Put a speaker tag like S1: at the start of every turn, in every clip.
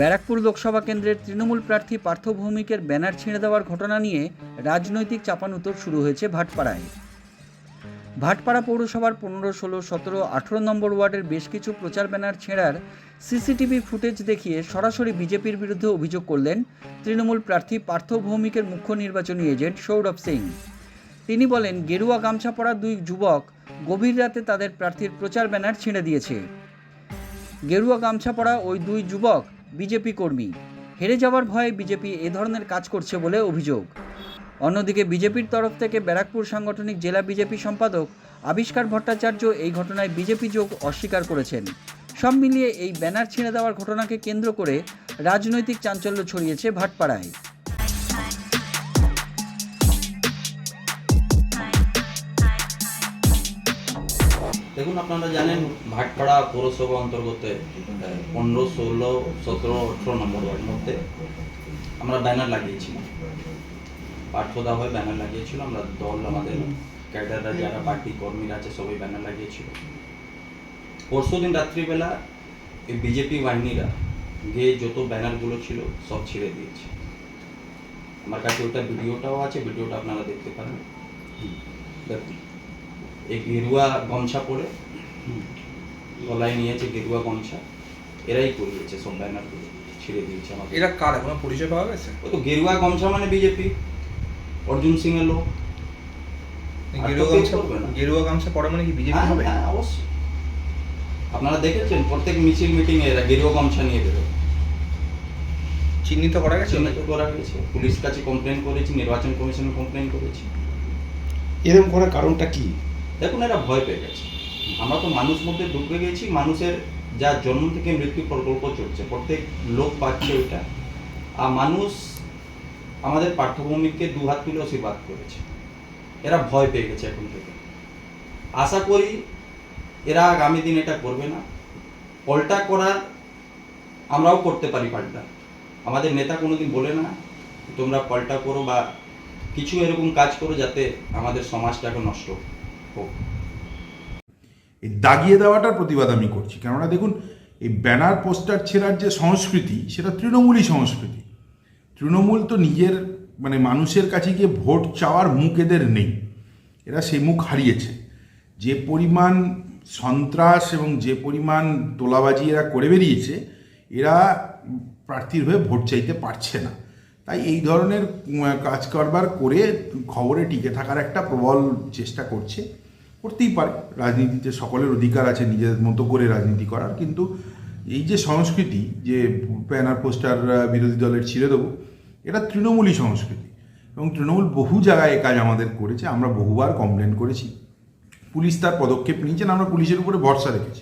S1: ব্যারাকপুর লোকসভা কেন্দ্রের তৃণমূল প্রার্থী পার্থ ভৌমিকের ব্যানার ছিঁড়ে দেওয়ার ঘটনা নিয়ে রাজনৈতিক চাপানুতর শুরু হয়েছে ভাটপাড়ায়। ভাটপাড়া পৌরসভার পনেরো, ষোলো, সতেরো, আঠেরো নম্বর ওয়ার্ডের বেশ কিছু প্রচার ব্যানার ছেঁড়ার সিসিটিভি ফুটেজ দেখিয়ে সরাসরি বিজেপির বিরুদ্ধে অভিযোগ করলেন তৃণমূল প্রার্থী পার্থ ভৌমিকের মুখ্য নির্বাচনী এজেন্ট সৌরভ সিং। তিনি বলেন, গেরুয়া গামছা পরা দুই যুবক গভীর রাতে তাদের প্রার্থীর প্রচার ব্যানার ছিঁড়ে দিয়েছে। গেরুয়া গামছা পরা ওই দুই যুবক বিজেপি কর্মী। হেরে যাওয়ার ভয়ে বিজেপি এ ধরনের কাজ করছে বলে অভিযোগ। অন্যদিকে বিজেপির তরফ থেকে ব্যারাকপুর সাংগঠনিক জেলা বিজেপি সম্পাদক আবিষ্কার ভট্টাচার্য এই ঘটনায় বিজেপি যোগ অস্বীকার করেছেন। সব মিলিয়ে এই ব্যানার ছিঁড়ে দেওয়ার ঘটনাকে কেন্দ্র করে রাজনৈতিক চাঞ্চল্য ছড়িয়েছে ভাটপাড়ায়।
S2: দেখুন, আপনারা জানেন ভাটপাড়া পৌরসভা অন্তর্গত পনেরো, ষোলো, সতেরো, আঠেরো নম্বর ওয়ার্ড মধ্যে আমরা ব্যানার লাগিয়েছিলাম পাঠ্যদা হয়ে ব্যানার লাগিয়েছিল, আমরা দল, আমাদের ক্যাডাররা, যারা পার্টি কর্মীরা আছে, সবাই ব্যানার লাগিয়েছিল। পরশু দিন রাত্রিবেলা এই বিজেপি বাহিনীরা গিয়ে যত ব্যানারগুলো ছিল, সব ছিঁড়ে দিয়েছে। আমার কাছে ওটা ভিডিওটাও আছে, ভিডিওটা আপনারা দেখতে পারেন। দেখুন। এই গেরুয়া গামছা পরে গলায় নিয়েছে গেরুয়া গামছা এরাই করিয়েছে সব ব্যানারগুলো ছিঁড়ে দিয়েছে আমাকে
S3: এরা কার? এখনও পরিচয় পাওয়া গেছে?
S2: ও তো গেরুয়া গামছা মানে বিজেপি। অর্জুন সিং এর লোক।
S3: গেরুয়া গামছা। গেরুয়া গামছা পরে মানে কি বিজেপি
S2: হ্যাঁ,
S3: হবে?
S2: হ্যাঁ, অবশ্যই। আপনারা দেখেছেন প্রত্যেক মিছিল মিটিং এ এরা গেরুয়া গামছা নিয়ে বেরোয়।
S3: চিহ্নিত করা গেছে?
S2: চিহ্নিত করা হয়েছে পুলিশ কাছে কমপ্লেন করেছি নির্বাচন কমিশনে কমপ্লেন করেছি।
S4: এরকম করার কারণটা কি?
S2: দেখুন, এরা ভয় পেয়ে গেছে। আমরা তো মানুষ মধ্যে ঢুকে গেছি, মানুষের যা জন্ম থেকে মৃত্যু প্রকল্প চলছে, প্রত্যেক লোক পাচ্ছে ওইটা আর মানুষ আমাদের পাঠ্যভূমিকে দু হাত তুলে আশীর্বাদ করেছে। এরা ভয় পেয়ে গেছে এখন থেকে। আশা করি এরা আগামী দিন এটা করবে না। পাল্টা করার আমরাও করতে পারি পাল্টা। আমাদের নেতা কোনোদিন বলে না, তোমরা পাল্টা করো বা কিছু এরকম কাজ করো যাতে আমাদের সমাজটাকে নষ্ট হোক
S4: এই দাগিয়ে দেওয়াটার প্রতিবাদ আমি করছি। কেননা দেখুন, এই ব্যানার, পোস্টার ছেঁড়ার যে সংস্কৃতি, সেটা তৃণমূলই সংস্কৃতি। তৃণমূল তো নিজের মানে মানুষের কাছে গিয়ে ভোট চাওয়ার মুখ এদের নেই। এরা সেই মুখ হারিয়েছে। যে পরিমাণ সন্ত্রাস এবং যে পরিমাণ তোলাবাজি এরা করে বেরিয়েছে, এরা প্রার্থীর হয়ে ভোট চাইতে পারছে না। তাই এই ধরনের কাজ কারবার করে খবরে টিকে থাকার একটা প্রবল চেষ্টা করছে। করতেই পারে। রাজনীতিতে সকলের অধিকার আছে নিজের মতো করে রাজনীতি করার। কিন্তু এই যে সংস্কৃতি, যে ব্যানার পোস্টার বিরোধী দলের ছিঁড়ে দেবো, এটা তৃণমূলী সংস্কৃতি। এবং তৃণমূল বহু জায়গায় কাজ আমাদের করেছে। আমরা বহুবার কমপ্লেন করেছি। পুলিশ তার পদক্ষেপ নিয়েছেন আমরা পুলিশের উপরে ভরসা রেখেছি।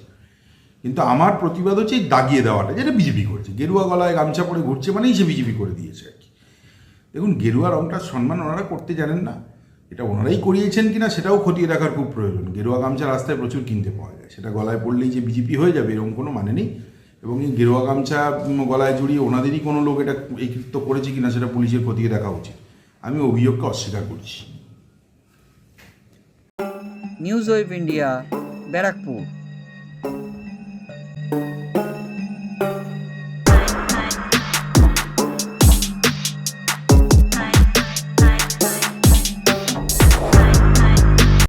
S4: কিন্তু আমার প্রতিবাদ হচ্ছে দাগিয়ে দেওয়াটা, যেটা বিজেপি করেছে। গেরুয়া গলায় গামছা পরে ঘুরছে মানেই সে বিজেপি করে দিয়েছে আর কি। দেখুন, গেরুয়া রংটার সম্মান ওনারা করতে জানেন না। এটা ওনারাই করিয়েছেন কিনা সেটাও খতিয়ে রাখার খুব প্রয়োজন। গেরুয়া গামছা রাস্তায় প্রচুর কিনতে পাওয়া যায়। সেটা গলায় পড়লেই যে বিজেপি হয়ে যাবে, এরকম কোনো মানে নেই। এবং এই গেরুয়া গামছা গলায় জড়িয়ে ওনাদেরই কোনো লোক এটা এই কৃত্য করেছে কিনা সেটা পুলিশের খতিয়ে দেখা উচিত। আমি অভিযোগকে অস্বীকার করছি
S1: নিউজ ওয়েব ইন্ডিয়া, ব্যারাকপুর।